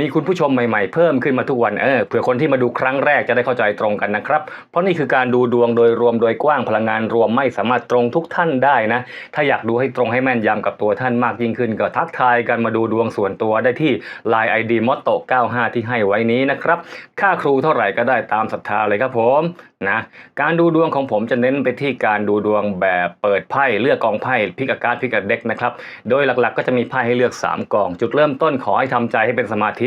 มีคุณผู้ชมใหม่ๆ เพิ่มขึ้นมาทุกวันเออเผื่อคนที่มาดูครั้งแรกจะได้เข้าใจตรงกันนะครับ เพราะนี่คือการดูดวงโดยรวมโดยกว้างพลังงานรวมไม่สามารถตรงทุกท่านได้นะ ถ้าอยากดูให้ตรงให้แม่นยำกับตัวท่านมากยิ่งขึ้น ก็ทักทายกันมาดูดวงส่วนตัวได้ที่ Line ID m o t t o 95 ที่ให้ไว้นี้นะครับค่าครูเท่าไหร่ก็ได้ตามศรัทธาเลยครับผมนะการดูดวงของผมจะเน้นไปที่การดูดวงแบบเปิดไพ่เลือกกองไพ่พิกอาการพิกอเด็กนะครับโดยหลักๆ ก็จะมีไพ่ให้เลือก 3กอง จุดเริ่มต้นขอให้ทำใจให้เป็นสมาธ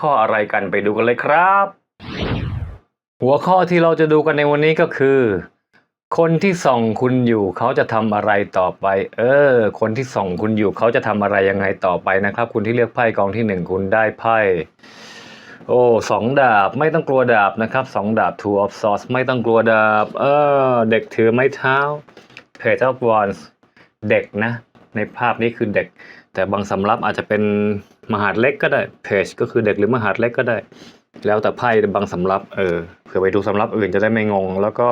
ข้ออะไรกันไปดูกันเลยครับ หัวข้อที่เราจะดูกันในวันนี้ก็คือ คนที่ส่องคุณอยู่เขาจะทำอะไรต่อไป เออ คนที่ส่องคุณอยู่เขาจะทำอะไรยังไงต่อไปนะครับ คุณที่เลือกไพ่กองที่หนึ่งคุณได้ไพ่โอ้สองดาบไม่ต้องกลัวดาบนะครับสองดาบ two of swords ไม่ต้องกลัวดาบ เออ เด็กถือไม้เท้า page of wands เด็กนะ ในภาพนี้คือเด็ก แต่บางสำรับอาจจะเป็น มหาดเล็กก็ได้ page ก็คือเด็กหรือมหาดเล็กก็ได้ แล้วแต่ไพ่บางสำรับเออเผื่อไปดูสำรับอื่นจะได้ไม่งง แล้วก็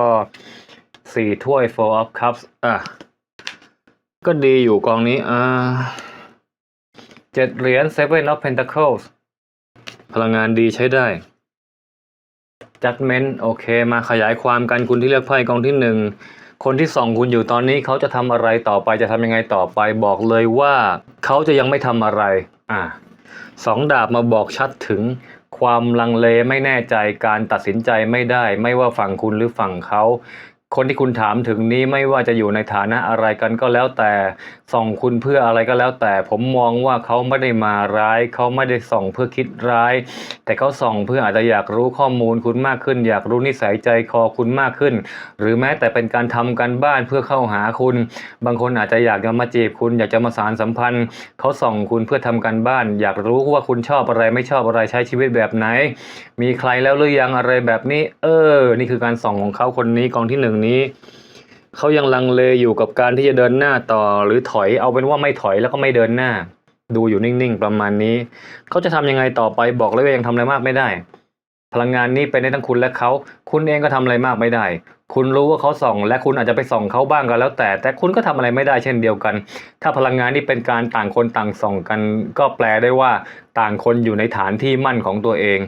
สี่ถ้วย four of cups อะก็ดีอยู่กองนี้อ่าเจ็ดเหรียญ seven of pentacles พลังงานดีใช้ได้ judgment โอเค มาขยายความกันคุณที่เลือกไพ่กองที่หนึ่ง คนที่ส่องคุณอยู่ตอนนี้เขาจะทำอะไรต่อไปจะทำยังไงต่อไปบอกเลยว่าเขาจะยังไม่ทำอะไรอ่าสองดาบมาบอกชัดถึงความลังเลไม่แน่ใจการตัดสินใจไม่ได้ ไม่ว่าฝั่งคุณหรือฝั่งเขา คนที่คุณถามถึงนี้ไม่ว่าจะอยู่ในฐานะอะไรกันก็แล้วแต่ส่องคุณเพื่ออะไรก็แล้วแต่ ผมมองว่าเขาไม่ได้มาร้าย เขาไม่ได้ส่องเพื่อคิดร้าย แต่เขาส่องเพื่ออาจจะอยากรู้ข้อมูลคุณมากขึ้น อยากรู้นิสัยใจคอคุณมากขึ้น หรือแม้แต่เป็นการทำการบ้านเพื่อเข้าหาคุณ บางคนอาจจะอยากจะมาจีบคุณ อยากจะมาสารสัมพันธ์ เขาส่องคุณเพื่อทำการบ้าน อยากรู้ว่าคุณชอบอะไรไม่ชอบอะไรใช้ชีวิตแบบไหน มีใครแล้วหรือยังอะไรแบบนี้ เออ นี่คือการส่องของเขาคนนี้กองที่หนึ่งนี้เขายังลังเลอยู่กับการที่จะเดินหน้าต่อหรือถอยเอาเป็นว่าไม่ถอยแล้วก็ไม่เดินหน้า ดูอยู่นิ่งๆประมาณนี้เขาจะทำยังไงต่อไปบอกเลยว่ายังทำอะไรมากไม่ได้ พลังงานนี้เป็นได้ทั้งคุณและเขาคุณเองก็ทำอะไรมากไม่ได้ คุณรู้ว่าเขาส่อง และคุณอาจจะไปส่องเขาบ้างก็แล้วแต่ แต่คุณก็ทำอะไรไม่ได้เช่นเดียวกัน ถ้าพลังงานนี้เป็นการต่างคนต่างส่องกัน ก็แปลได้ว่า ต่างคนอยู่ในฐานที่มั่นของตัวเอง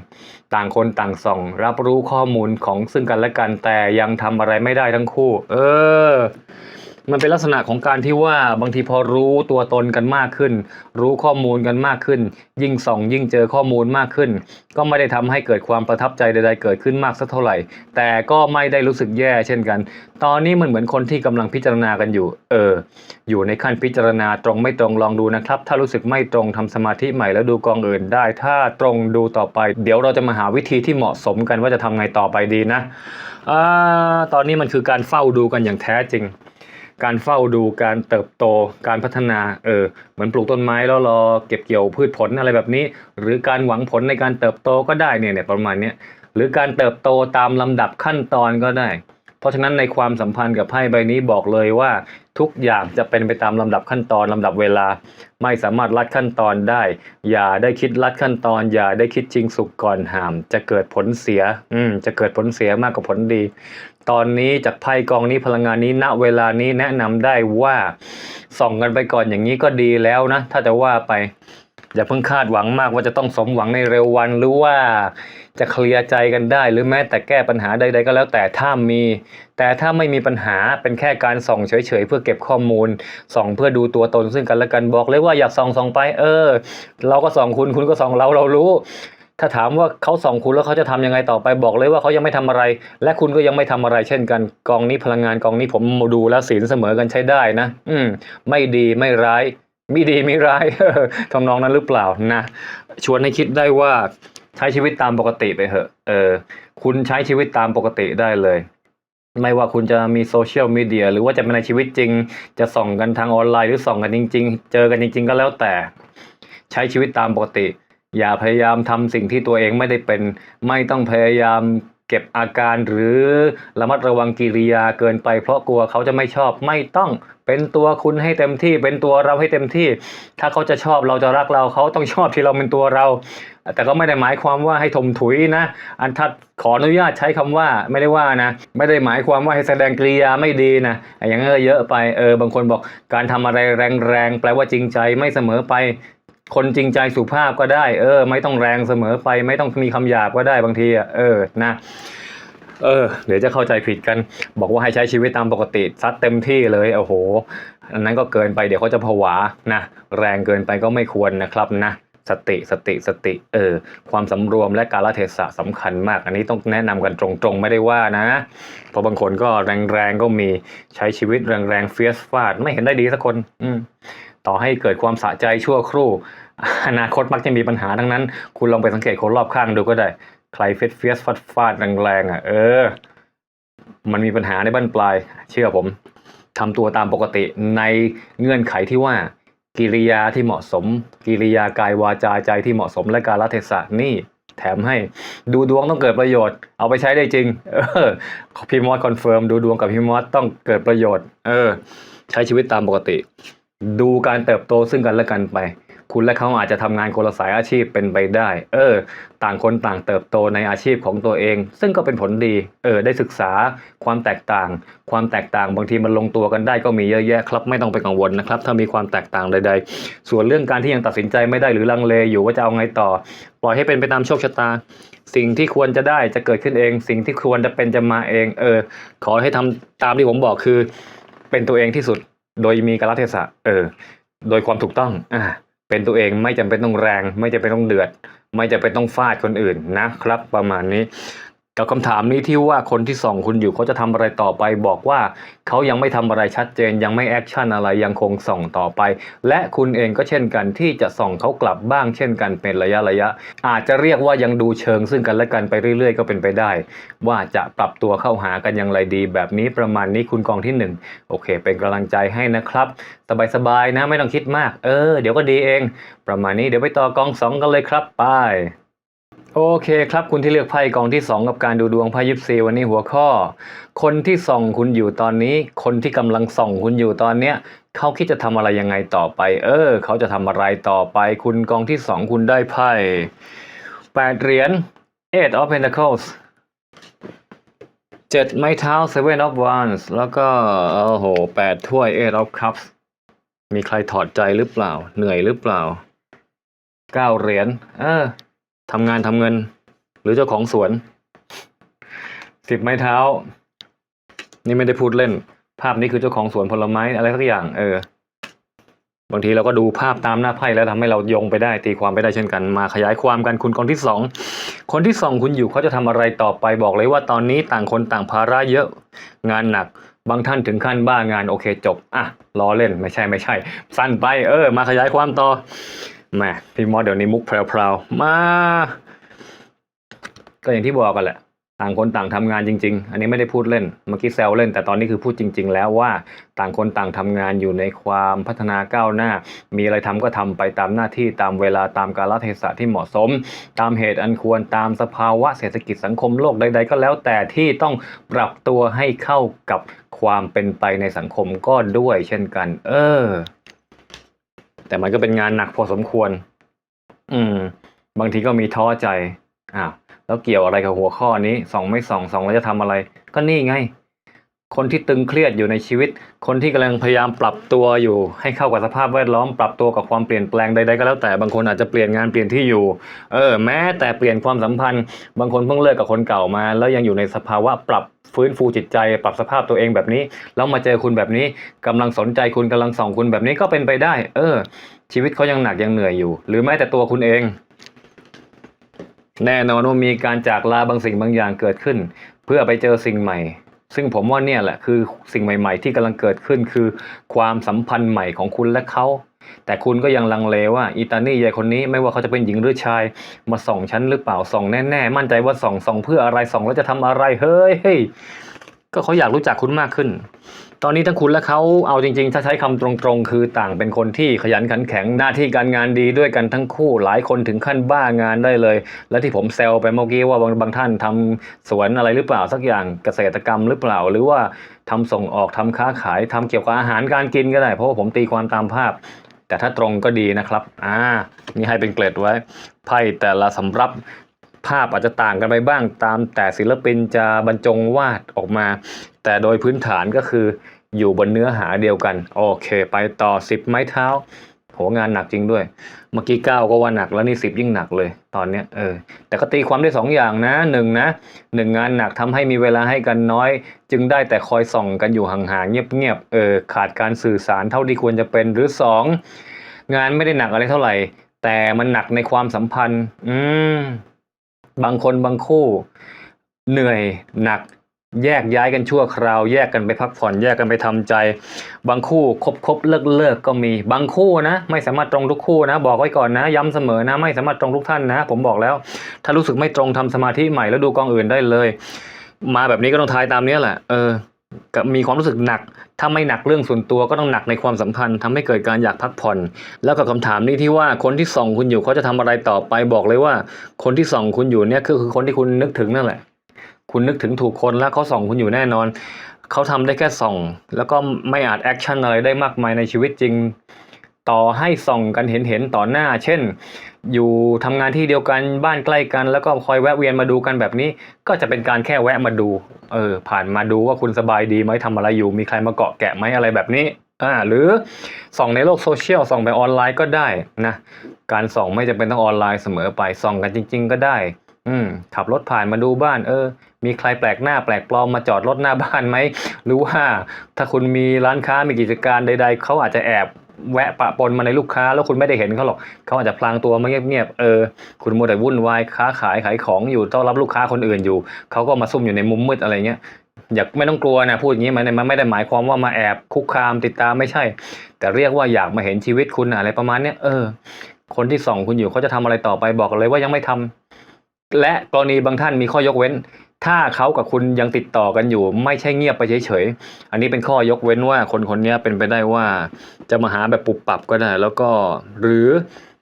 ต่างคนต่างส่อง รับรู้ข้อมูลของซึ่งกันและกันแต่ยังทำอะไรไม่ได้ทั้งคู่ เออ มันเป็นลักษณะของการที่ว่าบางทีพอรู้ตัวตนกันมากขึ้น รู้ข้อมูลกันมากขึ้น ยิ่งส่อง ยิ่งเจอข้อมูลมากขึ้น ก็ไม่ได้ทำให้เกิดความประทับใจใดๆเกิดขึ้นมากสักเท่าไหร่ แต่ก็ไม่ได้รู้สึกแย่เช่นกัน ตอนนี้มันเหมือนคนที่กำลังพิจารณากันอยู่ เออ อยู่ในขั้นพิจารณาตรงไม่ตรงลองดูนะครับ ถ้ารู้สึกไม่ตรงทำสมาธิใหม่แล้วดูกองอื่นได้ ถ้าตรงดูต่อไป เดี๋ยวเราจะมาหาวิธีที่เหมาะสมกันว่าจะทำไงต่อไปดีนะอ่าตอนนี้มันคือการเฝ้าดูกันอย่างแท้จริง การเฝ้าดูการเติบโตการพัฒนาเออเหมือนปลูกต้นไม้แล้วรอเก็บเกี่ยวพืชผลอะไรแบบนี้ หรือการหวังผลในการเติบโตก็ได้เนี่ยเนี่ยประมาณนี้หรือการเติบโตตามลำดับขั้นตอนก็ได้ เพราะฉะนั้นในความสัมพันธ์กับไพ่ใบนี้บอกเลยว่าทุกอย่างจะเป็นไปตามลำดับขั้นตอนลำดับเวลา ไม่สามารถลัดขั้นตอนได้ อย่าได้คิดลัดขั้นตอน อย่าได้คิดจริงสุกก่อนหาม จะเกิดผลเสีย อืมจะเกิดผลเสียมากกว่าผลดี ตอนนี้จากไพ่กองนี้พลังงานนี้ณเวลานี้แนะนำได้ว่าส่องกันไปก่อนอย่างนี้ก็ดีแล้วนะ ถ้าจะว่าไป อย่าเพิ่งคาดหวังมากว่าจะต้องสมหวังในเร็ววันหรือว่าจะเคลียร์ใจกันได้ หรือแม้แต่แก้ปัญหาใดๆก็แล้วแต่ถ้ามี แต่ถ้าไม่มีปัญหาเป็นแค่การส่องเฉยๆเพื่อเก็บข้อมูลส่องเพื่อดูตัวตนซึ่งกันและกันบอกเลยว่าอยากส่องส่องไป เออ เราก็ส่องคุณคุณก็ส่องเราเรารู้ ถ้าถามว่าเขาส่องคุณแล้วเขาจะทำยังไงต่อไปบอกเลยว่าเขายังไม่ทำอะไร และคุณก็ยังไม่ทำอะไร เช่นกันกองนี้พลังงานกองนี้ผมดูแล้วศีลเสมอกันใช้ได้นะ อืม ไม่ดีไม่ร้ายมีดีมีร้ายทำนองนั้นหรือเปล่านะชวนให้คิดได้ว่าใช้ชีวิตตามปกติไปเถอะ เออ คุณใช้ชีวิตตามปกติได้เลย ไม่ว่าคุณจะมีโซเชียลมีเดียหรือว่าจะเป็นในชีวิตจริง จะส่องกันทางออนไลน์หรือส่องกันจริง ๆ เจอกันจริง ๆ ก็แล้วแต่ ใช้ชีวิตตามปกติ อย่าพยายามทำสิ่งที่ตัวเองไม่ได้เป็น ไม่ต้องพยายามเก็บอาการหรือระมัดระวังกิริยาเกินไป เพราะกลัวเขาจะไม่ชอบไม่ต้องเป็นตัวคุณให้เต็มที่ เป็นตัวเราให้เต็มที่ ถ้าเขาจะชอบเราจะรักเราเขาต้องชอบที่เราเป็นตัวเรา แต่ก็ไม่ได้หมายความว่าให้ถมถุยนะ อันทัดขออนุญาตใช้คำว่าไม่ได้ว่านะ ไม่ได้หมายความว่าให้แสดงกริยาไม่ดีนะอย่างนั้นก็เยอะไปเออบางคนบอกการทำอะไรแรงๆแปลว่าจริงใจไม่เสมอไป คนจริงใจสุภาพก็ได้ เออ ไม่ต้องแรงเสมอไป ไม่ต้องมีคำหยาบก็ได้บางทีอะเออนะเออเดี๋ยวจะเข้าใจผิดกัน บอกว่าให้ใช้ชีวิตตามปกติซัดเต็มที่เลยโอ้โห อันนั้นก็เกินไปเดี๋ยวเขาจะผวานะแรงเกินไปก็ไม่ควรนะครับนะสติสติสติเออความสำรวมและกาลเทศะสำคัญมาก อันนี้ต้องแนะนำกันตรงๆ ไม่ได้ว่านะเพราะบางคนก็แรงๆก็มีใช้ชีวิตแรงๆเฟียสฟาดไม่เห็นได้ดีสักคน อืม ต่อให้เกิดความสะใจชั่วครู่ อนาคตมักจะมีปัญหาทั้งนั้น คุณลองไปสังเกตคนรอบข้างดูก็ได้ ใครเฟสเฟียสฟาดฟาดแรงๆอะ เออ มันมีปัญหาในบั้นปลาย เชื่อผมทำตัวตามปกติในเงื่อนไขที่ว่า กิริยาที่เหมาะสม กิริยากายวาจาใจที่เหมาะสมและการละเทศะนี่แถมให้ดูดวงต้องเกิดประโยชน์ เอาไปใช้ได้จริง เออพี่มอสคอนเฟิร์มดูดวงกับพี่มอสต้องเกิดประโยชน์ เออ ใช้ชีวิตตามปกติ ดูการเติบโตซึ่งกันและกันไป คุณและเขาอาจจะทำงานคนละสายอาชีพเป็นไปได้ เออ ต่างคนต่างเติบโตในอาชีพของตัวเอง ซึ่งก็เป็นผลดี เออ ได้ศึกษาความแตกต่าง ความแตกต่างบางทีมันลงตัวกันได้ก็มีเยอะแยะครับ ไม่ต้องไปกังวลนะครับ ถ้ามีความแตกต่างใด ๆ ส่วนเรื่องการที่ยังตัดสินใจไม่ได้หรือลังเลอยู่ว่าจะเอาไงต่อ ปล่อยให้เป็นไปตามโชคชะตา สิ่งที่ควรจะได้จะเกิดขึ้นเอง สิ่งที่ควรจะเป็นจะมาเอง เออ ขอให้ทำตามที่ผมบอกคือ เป็นตัวเองที่สุด โดยมีกาลเทศะเออ โดยความถูกต้อง อ่า เป็นตัวเองไม่จำเป็นต้องแรง ไม่จำเป็นต้องเดือด ไม่จำเป็นต้องฟาดคนอื่นนะครับ ประมาณนี้ กับคำถามนี้ที่ว่าคนที่ส่องคุณอยู่เขาจะทำอะไรต่อไป บอกว่าเขายังไม่ทำอะไรชัดเจน ยังไม่แอคชั่นอะไรยังคงส่องต่อไป และคุณเองก็เช่นกันที่จะส่องเขากลับบ้าง เช่นกันเป็นระยะระยะ อาจจะเรียกว่ายังดูเชิงซึ่งกันและกันไปเรื่อย ๆ ก็เป็นไปได้ ว่าจะปรับตัวเข้าหากันอย่างไรดี แบบนี้ประมาณนี้คุณกองที่หนึ่งโอเค เป็นกำลังใจให้นะครับ สบายๆนะไม่ต้องคิดมาก เออ เดี๋ยวก็ดีเอง ประมาณนี้เดี๋ยวไปต่อกองสองกันเลยครับไป โอเคครับคุณที่เลือกไพ่กองที่ 2 กับการดูดวงไพ่ยิปซีวันนี้หัวข้อ คนที่ส่องคุณอยู่ตอนนี้ คนที่กำลังส่องคุณอยู่ตอนเนี้ยเขาคิดจะทำอะไรยังไงต่อไป เออ เขาจะทำอะไรต่อไป คุณกองที่ 2 คุณได้ไพ่แปดเหรียญ eight of pentacles เจ็ดไม้เท้า seven of wands แล้วก็โอ้โหแปดถ้วย eight of cups มีใครถอดใจหรือเปล่า เหนื่อยหรือเปล่าเก้าเหรียญเออ ทำงานทำเงิน หรือเจ้าของสวน สิบไม้เท้า นี่ไม่ได้พูดเล่น ภาพนี้คือเจ้าของสวนผลไม้อะไรสักอย่าง เออ บางทีเราก็ดูภาพตามหน้าไพ่แล้วทำให้เรายงไปได้ ตีความไปได้เช่นกันมาขยายความกันคุณคนที่สองคนที่สองคุณอยู่เขาจะทำอะไรต่อไปบอกเลยว่าตอนนี้ต่างคนต่างภาระเยอะ งานหนักบางท่านถึงขั้นบ้างานโอเคจบ อะล้อเล่นไม่ใช่ไม่ใช่ สั้นไปเออ มาขยายความต่อ แหมพี่มอสเดี๋ยวนี้มุกแพรวๆมา ก็อย่างที่บอกกันแหละ ต่างคนต่างทำงานจริง ๆ อันนี้ไม่ได้พูดเล่น เมื่อกี้แซวเล่น แต่ตอนนี้คือพูดจริง ๆ แล้วว่าต่างคนต่างทำงานอยู่ในความพัฒนาก้าวหน้า มีอะไรทำก็ทำไปตามหน้าที่ตามเวลาตามกาลเทศะที่เหมาะสม ตามเหตุอันควรตามสภาวะเศรษฐกิจสังคมโลกใด ๆ ก็แล้วแต่ที่ต้องปรับตัวให้เข้ากับความเป็นไปในสังคมก็ด้วยเช่นกัน เออ แต่มันก็เป็นงานหนักพอสมควร อืม บางทีก็มีท้อใจอ้าวแล้วเกี่ยวอะไรกับหัวข้อนี้ส่องไม่ส่องส่องแล้วจะทำอะไร ก็นี่ไง คนที่ตึงเครียดอยู่ในชีวิต คนที่กำลังพยายามปรับตัวอยู่ ให้เข้ากับสภาพแวดล้อม ปรับตัวกับความเปลี่ยนแปลงใดๆก็แล้วแต่บางคนอาจจะเปลี่ยนงานเปลี่ยนที่อยู่ เออแม้แต่เปลี่ยนความสัมพันธ์ บางคนเพิ่งเลิกกับคนเก่ามา แล้วยังอยู่ในสภาวะปรับฟื้นฟูจิตใจ ปรับสภาพตัวเองแบบนี้แล้วมาเจอคุณแบบนี้กำลังสนใจคุณกำลังส่องคุณแบบนี้ก็เป็นไปได้ เออ ชีวิตเขายังหนักยังเหนื่อยอยู่ หรือแม้แต่ตัวคุณเองแน่นอนว่ามีการจากลาบางสิ่งบางอย่างเกิดขึ้น เพื่อไปเจอสิ่งใหม่ ซึ่งผมว่าเนี่ยแหละคือสิ่งใหม่ๆ ที่กำลังเกิดขึ้นคือ ความสัมพันธ์ใหม่ของคุณและเขาแต่คุณก็ยังลังเลว่าอีตานี่ยายคนนี้ไม่ว่าเขาจะเป็นหญิงหรือชาย มาส่องฉันหรือเปล่าส่องแน่ๆมั่นใจว่าส่องส่องเพื่ออะไรส่องแล้วจะทำอะไรเฮ้ยเฮ้ยก็เขาอยากรู้จักคุณมากขึ้น ตอนนี้ทั้งคุณและเขาเอาจริงๆ ถ้าใช้คำตรงๆ คือต่างเป็นคนที่ขยันขันแข็งหน้าที่การงานดีด้วยกันทั้งคู่หลายคนถึงขั้นบ้างานได้เลย และที่ผมแซวไปเมื่อกี้ว่าบางบางท่านทำสวนอะไรหรือเปล่าสักอย่างเกษตรกรรมหรือเปล่า หรือว่าทำส่งออกทำค้าขายทำเกี่ยวกับอาหารการกินก็ได้ เพราะว่าผมตีความตามภาพ แต่ถ้าตรงก็ดีนะครับอ่านี่ให้เป็นเกรดไว้ไพ่แต่ละสำรับ ภาพอาจจะต่างกันไปบ้างตามแต่ศิลปินจะบรรจงวาดออกมา แต่โดยพื้นฐานก็คืออยู่บนเนื้อหาเดียวกัน โอเค ไปต่อ 10 ไม้เท้าโหงานหนักจริงด้วย เมื่อกี้เก้าก็ว่าหนักแล้วนี่สิบยิ่งหนักเลย ตอนเนี้ยเออแต่ก็ตีความได้สองอย่างนะหนึ่งนะหนึ่งงานหนักทำให้มีเวลาให้กันน้อย จึงได้แต่คอยส่องกันอยู่ห่างๆเงียบๆเออขาดการสื่อสารเท่าที่ควรจะเป็นหรือสองงานไม่ได้หนักอะไรเท่าไหร่ แต่มันหนักในความสัมพันธ์ อืม บางคนบางคู่เหนื่อยหนักแยกย้ายกันชั่วคราว แยกกันไปพักผ่อนแยกกันไปทำใจ บางคู่คบคบเลิกเลิกก็มี บางคู่นะ ไม่สามารถตรงทุกคู่นะ บอกไว้ก่อนนะ ย้ำเสมอนะ ไม่สามารถตรงทุกท่านนะ ผมบอกแล้ว ถ้ารู้สึกไม่ตรงทำสมาธิใหม่แล้วดูกองอื่นได้เลย มาแบบนี้ก็ต้องทายตามนี้แหละเออ มีความรู้สึกหนัก ถ้าไม่หนักเรื่องส่วนตัวก็ต้องหนักในความสัมพันธ์ทำให้เกิดการอยากพักผ่อน แล้วกับคำถามนี้ที่ว่าคนที่ส่องคุณอยู่เขาจะทำอะไรต่อไปบอกเลยว่า คนที่ส่องคุณอยู่เนี่ยก็คือคนที่คุณนึกถึงนั่นแหละ คุณนึกถึงถูกคนแล้วเขาส่องคุณอยู่แน่นอน เขาทำได้แค่ส่อง แล้วก็ไม่อาจแอคชั่นอะไรได้มากมายในชีวิตจริง ต่อให้ส่องกันเห็นเห็นๆต่อหน้า เช่น อยู่ทำงานที่เดียวกันบ้านใกล้กัน แล้วก็คอยแวะเวียนมาดูกันแบบนี้ ก็จะเป็นการแค่แวะมาดู เออ ผ่านมาดูว่าคุณสบายดีไหมทำอะไรอยู่ มีใครมาเกาะแกะไหมอะไรแบบนี้อ่าหรือส่องในโลกโซเชียลส่องไปออนไลน์ก็ได้นะการส่องไม่จำเป็นต้องออนไลน์เสมอไปส่องกันจริง ๆ ก็ได้ อืมขับรถผ่านมาดูบ้าน เออ มีใครแปลกหน้าแปลกปลอมมาจอดรถหน้าบ้านไหมหรือว่าถ้าคุณมีร้านค้ามีกิจการใด ๆเขาอาจจะแอบ แวะปะปนมาในลูกค้า แล้วคุณไม่ได้เห็นเขาหรอกเขาอาจจะพลางตัวมาเงียบๆเออคุณมัวแต่วุ่นวายค้าขายขายของอยู่ต้อนรับลูกค้าคนอื่นอยู่เขาก็มาซุ่มอยู่ในมุมมืดอะไรเงี้ยอยากไม่ต้องกลัวนะพูดอย่างนี้มันมันไม่ได้หมายความว่ามาแอบคุกคามติดตามไม่ใช่ แต่เรียกว่าอยากมาเห็นชีวิตคุณอะไรประมาณเนี้ยเออ คนที่ส่องคุณอยู่เขาจะทำอะไรต่อไปบอกเลยว่ายังไม่ทำและกรณีบางท่านมีข้อยกเว้น ถ้าเขากับคุณยังติดต่อกันอยู่ ไม่ใช่เงียบไปเฉยๆ อันนี้เป็นข้อยกเว้นว่าคนคนนี้เป็นไปได้ว่า จะมาหาแบบปุบปับก็ได้ แล้วก็หรือ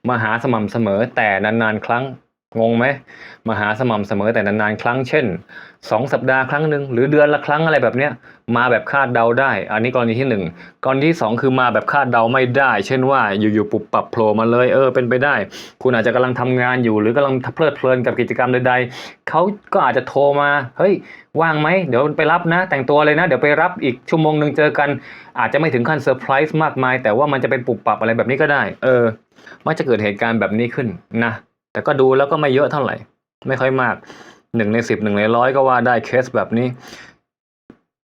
มาหาสม่ำเสมอแต่นานๆ ครั้งงงไหมมาหาสม่ำเสมอแต่นานๆ ครั้งเช่น สองสัปดาห์ครั้งหนึ่งหรือเดือนละครั้งอะไรแบบเนี้ยมาแบบคาดเดาได้ อันนี้กรณีที่หนึ่งกรณีที่สองคือมาแบบคาดเดาไม่ได้ เช่นว่าอยู่ๆปุบปับโผล่มาเลยเออเป็นไปได้ คุณอาจจะกำลังทำงานอยู่ หรือกำลังเพลิดเพลินกับกิจกรรมใดๆเขาก็อาจจะโทรมาเฮ้ยว่างไหมเดี๋ยวไปรับนะ แต่งตัวเลยนะ เดี๋ยวไปรับอีกชั่วโมงหนึ่งเจอกัน อาจจะไม่ถึงขั้นเซอร์ไพรส์มากมาย แต่ว่ามันจะเป็นปุบปับอะไรแบบนี้ก็ได้ เออมักจะเกิดเหตุการณ์แบบนี้ขึ้นนะแต่ก็ดูแล้วก็ไม่เยอะเท่าไหร่ ไม่ค่อยมาก หนึ่งในสิบหนึ่งในร้อยก็ว่าได้เคสแบบนี้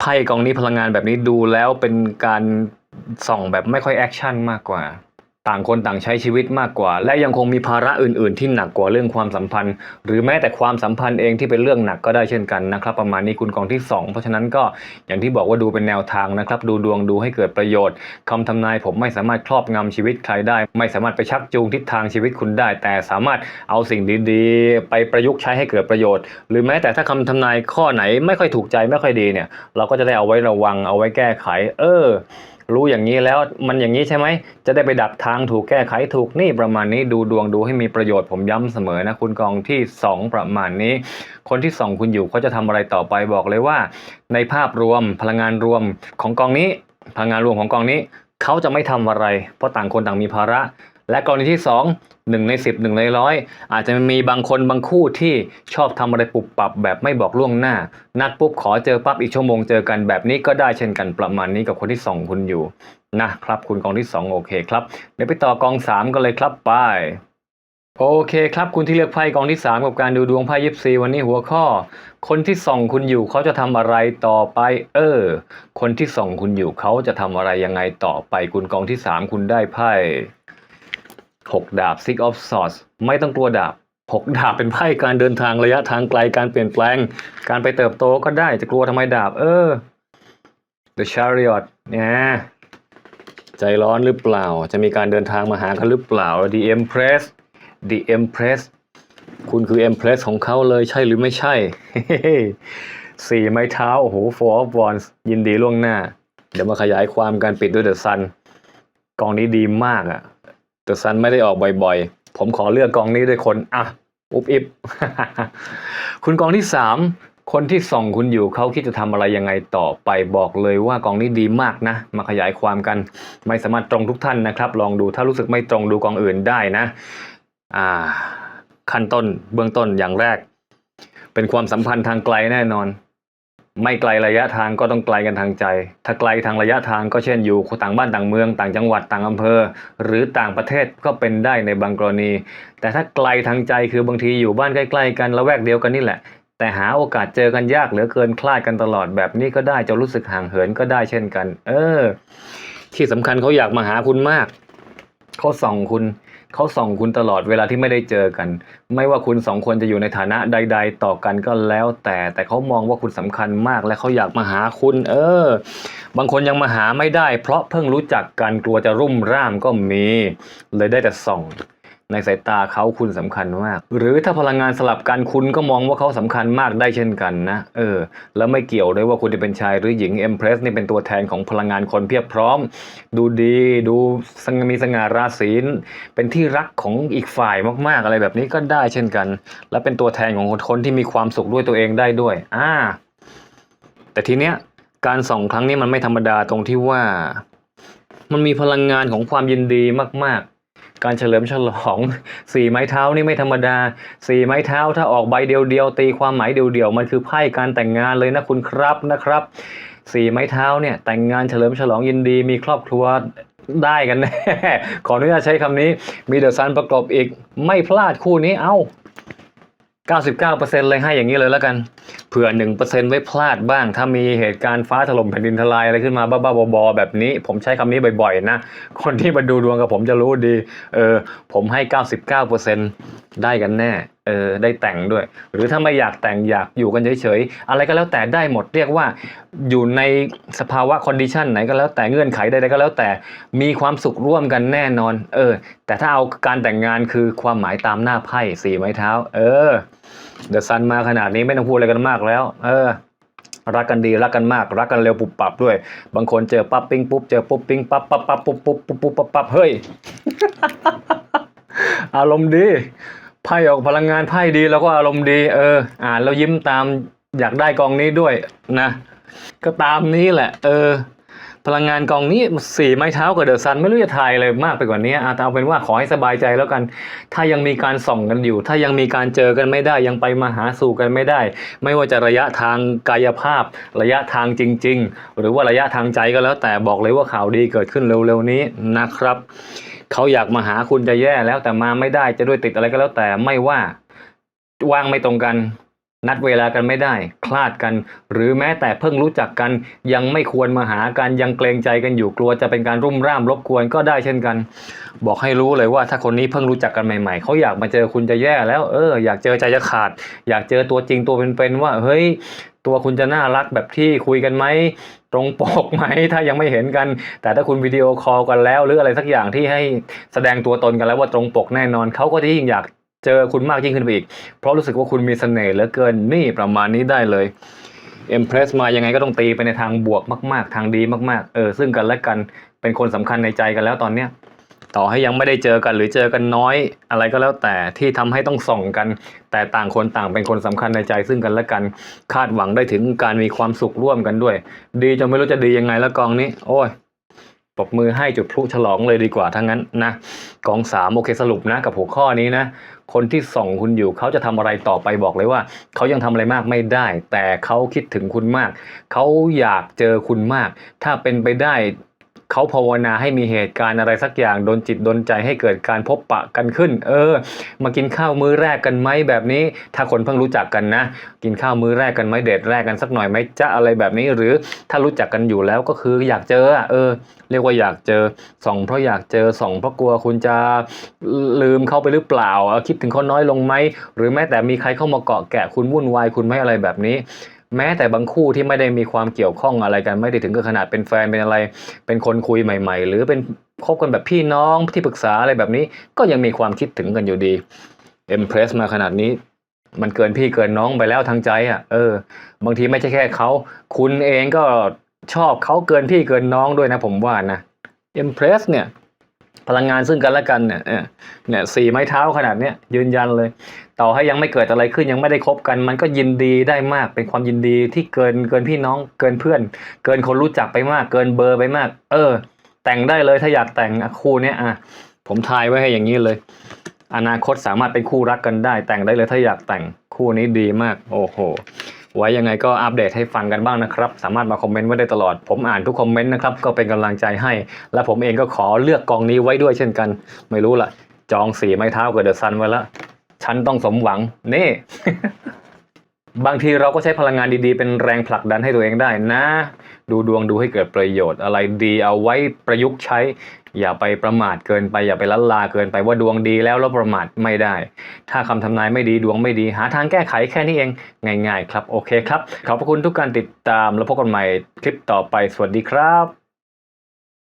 ไพ่กองนี้พลังงานแบบนี้ดูแล้วเป็นการส่องแบบไม่ค่อยแอคชั่นมากกว่า ต่างคนต่างใช้ชีวิตมากกว่า และยังคงมีภาระอื่น ๆ ที่หนักกว่าเรื่องความสัมพันธ์ หรือแม้แต่ความสัมพันธ์เองที่เป็นเรื่องหนักก็ได้เช่นกันนะครับ ประมาณนี้คุณกองที่สองเพราะฉะนั้นก็อย่างที่บอกว่าดูเป็นแนวทางนะครับ ดูดวงดูให้เกิดประโยชน์คำทำนายผมไม่สามารถครอบงำชีวิตใครได้ ไม่สามารถไปชักจูงทิศทางชีวิตคุณได้ แต่สามารถเอาสิ่งดีๆ ไปประยุกต์ใช้ให้เกิดประโยชน์ หรือแม้แต่ถ้าคำทำนายข้อไหนไม่ค่อยถูกใจไม่ค่อยดีเนี่ย เราก็จะได้เอาไว้ระวังเอาไว้แก้ไข เออ รู้อย่างนี้แล้วมันอย่างนี้ใช่ไหม จะได้ไปดับทางถูกแก้ไขถูกนี่ประมาณนี้ดูดวงดูให้มีประโยชน์ผมย้ำเสมอนะคุณกองที่ 2 ประมาณนี้ คนที่สองคุณอยู่เขาจะทำอะไรต่อไปบอกเลยว่า ในภาพรวมพลังงานรวมของกองนี้ พลังงานรวมของกองนี้เขาจะไม่ทำอะไร เพราะต่างคนต่างมีภาระ และกรณีที่ 2 1 ใน 10 1 ในร้อยอาจจะมีบางคนบางคู่ที่ชอบทำอะไรปุบปับแบบไม่บอกล่วงหน้า นัดปุ๊บขอเจอปั๊บอีกชั่วโมงเจอกันแบบนี้ก็ได้เช่นกันประมาณนี้กับคนที่ส่องคุณอยู่นะครับคุณกองที่ 2 โอเคครับเดี๋ยวไปต่อกอง 3 กันเลยครับไปโอเคครับคุณที่เลือกไพ่กองที่ 3 กับการดูดวงไพ่ยิปซีวันนี้หัวข้อ คนที่ส่องคุณอยู่เขาจะทำอะไรต่อไป เออ คนที่ส่องคุณอยู่เขาจะทำอะไรยังไงต่อไป คุณกองที่ 3 คุณได้ไพ่ หกดาบ six of swords ไม่ต้องกลัวดาบหกดาบเป็นไพ่การเดินทางระยะทางไกลการเปลี่ยนแปลง การไปเติบโตก็ได้จะกลัวทำไมดาบ เออ the chariot เนี่ยใจร้อนหรือเปล่า จะมีการเดินทางมาหากันหรือเปล่า The Empress The Empress คุณคือ Empress ของเขาเลยใช่หรือไม่ใช่ สี่ไม้เท้า โอ้โห Four of Wands ยินดีล่วงหน้า เดี๋ยวมาขยายความการปิดด้วย The Sun กองนี้ดีมากอะ The Sun ไม่ได้ออกบ่อยๆ ผมขอเลือกกองนี้ด้วยคน อะ อุบอิบคุณกองที่สามคนที่ส่องคุณอยู่เขาคิดจะทำอะไรยังไงต่อไปบอกเลยว่ากองนี้ดีมากนะ มาขยายความกัน ไม่สามารถตรงทุกท่านนะครับ ลองดูถ้ารู้สึกไม่ตรงดูกองอื่นได้นะ อ่า ขั้นต้นเบื้องต้นอย่างแรก เป็นความสัมพันธ์ทางไกลแน่นอน ไม่ไกลระยะทางก็ต้องไกลกันทางใจ ถ้าไกลทางระยะทางก็เช่นอยู่ต่างบ้านต่างเมือง ต่างจังหวัดต่างอำเภอ หรือต่างประเทศก็เป็นได้ในบางกรณี แต่ถ้าไกลทางใจคือบางทีอยู่บ้านใกล้ ๆ กันละแวกเดียวกันนี่แหละ แต่หาโอกาสเจอกันยากเหลือเกินคลาดกันตลอดแบบนี้ก็ได้จะรู้สึกห่างเหินก็ได้เช่นกัน เออ ที่สำคัญเขาอยากมาหาคุณมากเขาส่องคุณ เขาส่องคุณตลอดเวลาที่ไม่ได้เจอกัน ไม่ว่าคุณสองคนจะอยู่ในฐานะใด ๆ ต่อกันก็แล้ว แต่แต่เขามองว่าคุณสำคัญมาก และเขาอยากมาหาคุณ เออ บางคนยังมาหาไม่ได้ เพราะเพิ่งรู้จักกันกลัวจะรุ่มร่ามก็มี เลยได้แต่ส่อง ในสายตาเขาคุณสำคัญมาก หรือถ้าพลังงานสลับกันคุณก็มองว่าเขาสำคัญมากได้เช่นกันนะ เออ แล้วไม่เกี่ยวด้วยว่าคุณจะเป็นชายหรือหญิงเอ็มเพรสนี่เป็นตัวแทนของพลังงานคนเพียบพร้อม ดูดีดูสงมีสง่าราศีเป็นที่รักของอีกฝ่ายมากๆ อะไรแบบนี้ก็ได้เช่นกัน และเป็นตัวแทนของคนที่มีความสุขด้วยตัวเองได้ด้วย อ่า แต่ทีเนี้ยการส่องครั้งนี้มันไม่ธรรมดาตรงที่ว่า มันมีพลังงานของความยินดีมากๆ การเฉลิมฉลองสี่ไม้เท้านี่ไม่ธรรมดาสี่ไม้เท้าถ้าออกใบเดียวๆตีความหมายเดียวๆมันคือไพ่การแต่งงานเลยนะคุณครับนะครับสี่ไม้เท้าเนี่ยแต่งงานเฉลิมฉลองยินดีมีครอบครัวได้กันแน่ ขออนุญาตใช้คำนี้ มีเดอะซันประกอบอีก ไม่พลาดคู่นี้ เอ้า 99%เลยให้อย่างนี้เลยแล้วกัน เผื่อ 1%ไว้พลาดบ้าง ถ้ามีเหตุการณ์ฟ้าถล่มแผ่นดินทลายอะไรขึ้นมาบ้าๆบอๆแบบนี้ ผมใช้คำนี้บ่อยๆนะ คนที่มาดูดวงกับผมจะรู้ดี เออ ผมให้ 99%ได้กันแน่เออได้แต่งด้วย หรือถ้าไม่อยากแต่งอยากอยู่กันเฉยๆอะไรก็แล้วแต่ได้หมดเรียกว่าอยู่ในสภาวะคอนดิชันไหนก็แล้วแต่เงื่อนไขใดๆก็แล้วแต่มีความสุขร่วมกันแน่นอน เออ แต่ถ้าเอาการแต่งงานคือความหมายตามหน้าไพ่สี่ไม้เท้า เออเดอะซันมาขนาดนี้ไม่ต้องพูดอะไรกันมากแล้ว เออรักกันดีรักกันมาก รักกันเร็วปุบปับด้วย บางคนเจอปั๊บปิ้งปุ๊บเจอปุ๊บปิ้งปั๊บปั๊บปั๊บปุ๊บปุ๊บปุ๊บปั๊บปั๊บเฮ้ยอารมณ์ดี ไพ่ออกพลังงานไพ่ดีแล้วก็อารมณ์ดี เออ อ่านแล้วยิ้มตามอยากได้กองนี้ด้วยนะ ก็ตามนี้แหละ เออ พลังงานกองนี้สี่ไม้เท้ากับเดอะซันไม่รู้จะทายอะไรมากไปกว่านี้อาแต่เอาเป็นว่าขอให้สบายใจแล้วกัน ถ้ายังมีการส่องกันอยู่ ถ้ายังมีการเจอกันไม่ได้ ยังไปมาหาสู่กันไม่ได้ ไม่ว่าจะระยะทางกายภาพ ระยะทางจริง ๆ หรือว่าระยะทางใจก็แล้วแต่บอกเลยว่าข่าวดีเกิดขึ้นเร็วๆนี้นะครับ เขาอยากมาหาคุณจะแย่แล้วแต่มาไม่ได้จะด้วยติดอะไรก็แล้วแต่ไม่ว่าว่างไม่ตรงกัน นัดเวลากันไม่ได้ คลาดกัน หรือแม้แต่เพิ่งรู้จักกัน ยังไม่ควรมาหากันยังเกรงใจกันอยู่กลัวจะเป็นการรุ่มร่ามรบกวนก็ได้เช่นกัน บอกให้รู้เลยว่าถ้าคนนี้เพิ่งรู้จักกันใหม่ๆเขาอยากมาเจอคุณจะแย่แล้ว เอออยากเจอใจจะขาด อยากเจอตัวจริงตัวเป็นๆว่า เฮ้ย ตัวคุณจะน่ารักแบบที่คุยกันไหมตรงปกไหมถ้ายังไม่เห็นกัน แต่ถ้าคุณวิดีโอคอลกันแล้ว หรืออะไรสักอย่างที่ให้แสดงตัวตนกันแล้วว่าตรงปกแน่นอนเขาก็จะยิ่งอยากเจอคุณมากยิ่งขึ้นไปอีก เพราะรู้สึกว่าคุณมีเสน่ห์เหลือเกินนี่ประมาณนี้ได้เลยเอ็มเพรสมายังไงก็ต้องตีไปในทางบวกมาก ๆ ทางดีมาก ๆ เออซึ่งกันและกันเป็นคนสำคัญในใจกันแล้วตอนเนี้ย ต่อให้ยังไม่ได้เจอกันหรือเจอกันน้อยอะไรก็แล้วแต่ที่ทำให้ต้องส่องกัน แต่ต่างคนต่างเป็นคนสำคัญในใจซึ่งกันและกันคาดหวังได้ถึงการมีความสุขร่วมกันด้วย ดีจนไม่รู้จะดียังไงแล้วกองนี้ โอ้ยปรบมือให้จุดพลุฉลองเลยดีกว่าทั้งนั้นนะกองสามโอเคสรุปนะกับหัวข้อนี้นะคนที่ส่องคุณอยู่เขาจะทำอะไรต่อไปบอกเลยว่า เขายังทำอะไรมากไม่ได้ แต่เขาคิดถึงคุณมาก เขาอยากเจอคุณมาก ถ้าเป็นไปได้ เขาภาวนาให้มีเหตุการณ์อะไรสักอย่างโดนจิตโดนใจให้เกิดการพบปะกันขึ้น เออ มากินข้าวมื้อแรกกันไหมแบบนี้ ถ้าคนเพิ่งรู้จักกันนะ กินข้าวมื้อแรกกันไหมเดทแรกกันสักหน่อยไหมจะอะไรแบบนี้ หรือถ้ารู้จักกันอยู่แล้วก็คืออยากเจอเออ เรียกว่าอยากเจอส่องเพราะอยากเจอส่องเพราะกลัวคุณจะลืมเขาไปหรือเปล่าคิดถึงเขาน้อยลงไหมหรือแม้แต่มีใครเข้ามาเกาะแกะคุณวุ่นวายคุณไม่อะไรแบบนี้ แม้แต่บางคู่ที่ไม่ได้มีความเกี่ยวข้องอะไรกันไม่ได้ถึงกับขนาดเป็นแฟนเป็นอะไร เป็นคนคุยใหม่ ๆ หรือเป็นคบกันแบบพี่น้องที่ปรึกษาอะไรแบบนี้ ก็ยังมีความคิดถึงกันอยู่ดีเอ็มเพรสมาขนาดนี้ มันเกินพี่เกินน้องไปแล้วทางใจอะเออ บางทีไม่ใช่แค่เขาคุณเองก็ชอบเขาเกินพี่เกินน้องด้วยนะผมว่านะเอ็มเพรสเนี่ย พลังงานซึ่งกันและกันเนี่ยเนี่ยสี่ไม้เท้าขนาดเนี้ยยืนยันเลย ต่อให้ยังไม่เกิดอะไรขึ้นยังไม่ได้คบกัน มันก็ยินดีได้มากเป็นความยินดีที่เกินเกินพี่น้องเกินเพื่อน เกินคนรู้จักไปมาก เกินเบอร์ไปมาก เออ แต่งได้เลยถ้าอยากแต่งคู่เนี้ยอะผมทายไว้ให้อย่างนี้เลย อนาคตสามารถเป็นคู่รักกันได้ แต่งได้เลยถ้าอยากแต่งคู่นี้ดีมาก โอ้โห ไว้ยังไงก็อัปเดตให้ฟังกันบ้างนะครับ สามารถมาคอมเมนต์ไว้ได้ตลอด ผมอ่านทุกคอมเมนต์นะครับ ก็เป็นกำลังใจให้ และผมเองก็ขอเลือกกองนี้ไว้ด้วยเช่นกัน ไม่รู้ละจองสีไม้เท้ากับเดอะซันไว้ละฉันต้องสมหวังนี่ บางทีเราก็ใช้พลังงานดีๆ เป็นแรงผลักดันให้ตัวเองได้นะ ดูดวงดูให้เกิดประโยชน์อะไรดีเอาไว้ประยุกต์ใช้ อย่าไปประมาทเกินไป อย่าไปละลาเกินไปว่าดวงดีแล้วแล้วประมาทไม่ได้ ถ้าคำทำนายไม่ดีดวงไม่ดี หาทางแก้ไขแค่นี้เองง่าย ๆ ครับโอเคครับขอบพระคุณทุกการติดตามแล้วพบกันใหม่คลิปต่อไปสวัสดีครับ